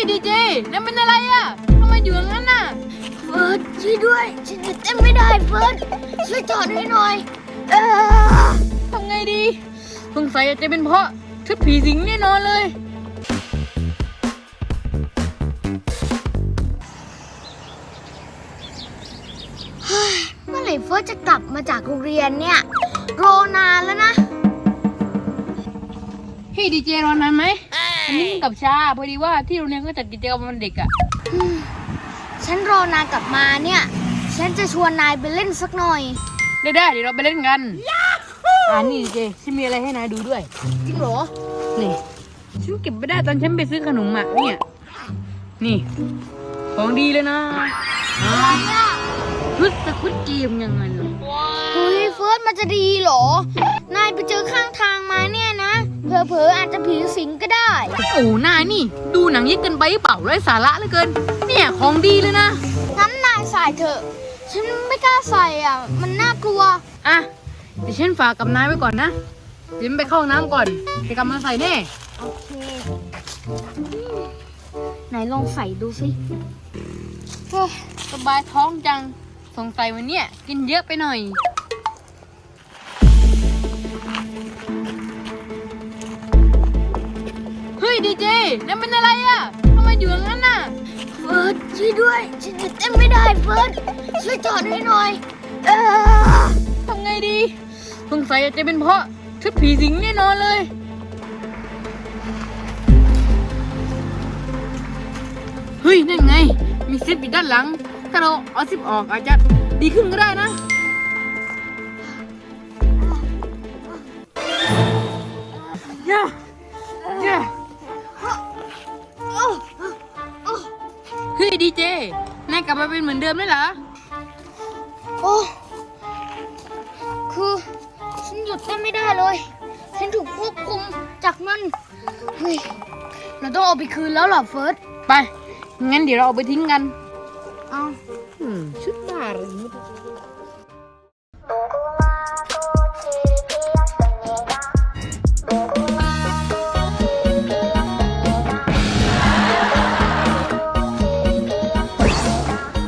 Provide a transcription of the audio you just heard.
ยดีเจนั่นเป็นอะไรอะทำไมอยู่อย่างนั้นน่ะ เฟิร์สช่วยด้วย ฉันจะเต้นไม่ได้เฟิร์สช่วยจอดให้หน่อย เออทำไงดีสงสัยจะเป็นเพราะชุดผีสิงแน่นอนเลย เมื่อไหร่เฟิร์สจะกลับมาจากโรงเรียนเนี่ย รอนานแล้วนะ เฮ้ยดีเจรอนานไหม อันนี้กับชาพอดีว่าที่โรงเรียนก็จัดกิจกรรมวันเด็กอะ ฉันรอนายกลับมาเนี่ย ฉันจะชวนนายไปเล่นสักหน่อย ได้ได้เดี๋ยวเราไปเล่นกันอ่านี่ดีเจฉันมีอะไรให้นายดูด้วย จริงเหรอ นี่ฉันเก็บไปได้ตอนฉันไปซื้อขนมอะเนี่ย นี่ ของดีเลยนะอะไรอะชุดสกุตเกมยังไงล่ะเฮ้ยเฟิร์สมันจะดีเหรอ นายไปเจอข้างทางมาเนี่ยนะ เผลอๆ อาจจะผีสิงก็ได้ โอ้นายนี่ ดูหนังเยอะเกินไปหรือเปล่าไร้สาระเหลือเกิน เนี่ยของดีเลยนะ งั้นนายใส่เถอะ ฉันไม่กล้าใส่อะ มันน่ากลัว อะเดี๋ยวฉันฝากกับนายไว้ก่อนนะเดี๋ยวฉันไปเข้าห้องน้ำก่อนเดี๋ยวกลับมาใส่แน่ โอเคไหนลองใส่ดูสิโอ้ยสบายท้องจัง สงสัยวันเนี้ยกินเยอะไปหน่อย ดีเจนั่นเป็นอะไรอะทำไมอยู่อย่างนั้นน่ะ เฟิร์สช่วยด้วย ฉันจะเต้นไม่ได้เฟิร์สช่วยจอดให้หน่อย เออทำไงดีสงสัยจะเป็นเพราะชุดผีสิงแน่นอนเลย เฮ้ย นั่นไง มีซิปอยู่ด้านหลัง ถ้าเราเอาซิปออกอาจจะดีขึ้นก็ได้นะย่าย่า เฮ้ยดีเจนายกลับมาเป็นเหมือนเดิมได้เหรอ โอ้คือฉันหยุดเต้นไม่ได้เลย ฉันถูกควบคุมจากมันเฮ้ยเราต้องเอาไปคืนแล้วเหรอเฟิร์สไป งั้นเดี๋ยวเราเอาไปทิ้งกัน เอา อืมชุดบ้าอะไรไม่รู้